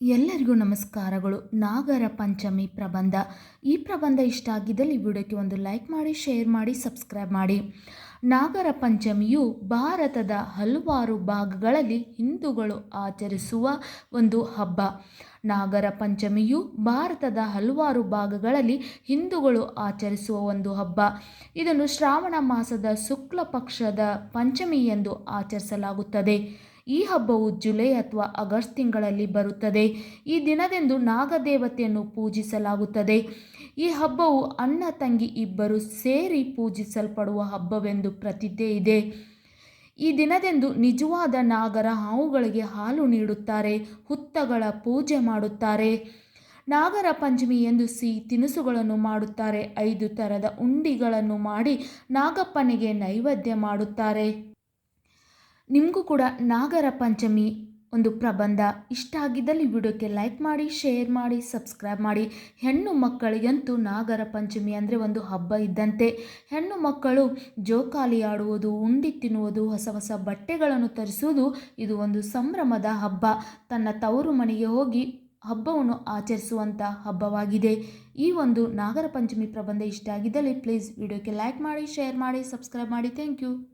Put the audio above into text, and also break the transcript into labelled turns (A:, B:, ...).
A: ಎಲ್ಲರಿಗೂ ನಮಸ್ಕಾರಗಳು. ನಾಗರ ಪಂಚಮಿ ಪ್ರಬಂಧ. ಈ ಪ್ರಬಂಧ ಇಷ್ಟ ಆಗಿದ್ದಲ್ಲಿ ವಿಡಿಯೋಕ್ಕೆ ಒಂದು ಲೈಕ್ ಮಾಡಿ, ಶೇರ್ ಮಾಡಿ, ಸಬ್ಸ್ಕ್ರೈಬ್ ಮಾಡಿ. ನಾಗರ ಪಂಚಮಿಯು ಭಾರತದ ಹಲವಾರು ಭಾಗಗಳಲ್ಲಿ ಹಿಂದೂಗಳು ಆಚರಿಸುವ ಒಂದು ಹಬ್ಬ. ನಾಗರ ಪಂಚಮಿಯು ಭಾರತದ ಹಲವಾರು ಭಾಗಗಳಲ್ಲಿ ಹಿಂದೂಗಳು ಆಚರಿಸುವ ಒಂದು ಹಬ್ಬ. ಇದನ್ನು ಶ್ರಾವಣ ಮಾಸದ ಶುಕ್ಲ ಪಕ್ಷದ ಪಂಚಮಿ ಎಂದು ಆಚರಿಸಲಾಗುತ್ತದೆ. ಈ ಹಬ್ಬವು ಜುಲೈ ಅಥವಾ ಆಗಸ್ಟ್ ತಿಂಗಳಲ್ಲಿ ಬರುತ್ತದೆ. ಈ ದಿನದಂದು ನಾಗದೇವತೆಯನ್ನು ಪೂಜಿಸಲಾಗುತ್ತದೆ. ಈ ಹಬ್ಬವು ಅಣ್ಣ ತಂಗಿ ಇಬ್ಬರು ಸೇರಿ ಪೂಜಿಸಲ್ಪಡುವ ಹಬ್ಬವೆಂದು ಪ್ರತಿಜ್ಞೆ ಇದೆ. ಈ ದಿನದಂದು ನಿಜವಾದ ನಾಗರ ಹಾವುಗಳಿಗೆ ಹಾಲು ನೀಡುತ್ತಾರೆ, ಹುತ್ತಗಳ ಪೂಜೆ ಮಾಡುತ್ತಾರೆ. ನಾಗರ ಪಂಚಮಿ ಎಂದು ಸಿಹಿ ತಿನಿಸುಗಳನ್ನು ಮಾಡುತ್ತಾರೆ, ಐದು ಥರದ ಉಂಡಿಗಳನ್ನು ಮಾಡಿ ನಾಗಪ್ಪನಿಗೆ ನೈವೇದ್ಯ ಮಾಡುತ್ತಾರೆ. ನಿಮಗೂ ಕೂಡ ನಾಗರ ಪಂಚಮಿ ಒಂದು ಪ್ರಬಂಧ ಇಷ್ಟ ಆಗಿದ್ದಲ್ಲಿ ವಿಡಿಯೋಕ್ಕೆ ಲೈಕ್ ಮಾಡಿ ಶೇರ್ ಮಾಡಿ ಸಬ್ಸ್ಕ್ರೈಬ್ ಮಾಡಿ. ಹೆಣ್ಣು ಮಕ್ಕಳಿಗಂತೂ ನಾಗರ ಪಂಚಮಿ ಅಂದರೆ ಒಂದು ಹಬ್ಬ ಇದ್ದಂತೆ. ಹೆಣ್ಣು ಮಕ್ಕಳು ಜೋಕಾಲಿ ಆಡುವುದು, ಉಂಡಿ ತಿನ್ನುವುದು, ಹೊಸ ಹೊಸ ಬಟ್ಟೆಗಳನ್ನು ತರಿಸುವುದು ಇದು ಒಂದು ಸಂಭ್ರಮದ ಹಬ್ಬ. ತನ್ನ ತವರು ಮನೆಗೆ ಹೋಗಿ ಹಬ್ಬವನ್ನು ಆಚರಿಸುವಂಥ ಹಬ್ಬವಾಗಿದೆ. ಈ ಒಂದು ನಾಗರ ಪಂಚಮಿ ಪ್ರಬಂಧ ಇಷ್ಟ ಆಗಿದ್ದಲ್ಲಿ ಪ್ಲೀಸ್ ವಿಡಿಯೋಕ್ಕೆ ಲೈಕ್ ಮಾಡಿ ಶೇರ್ ಮಾಡಿ ಸಬ್ಸ್ಕ್ರೈಬ್ ಮಾಡಿ. Thank you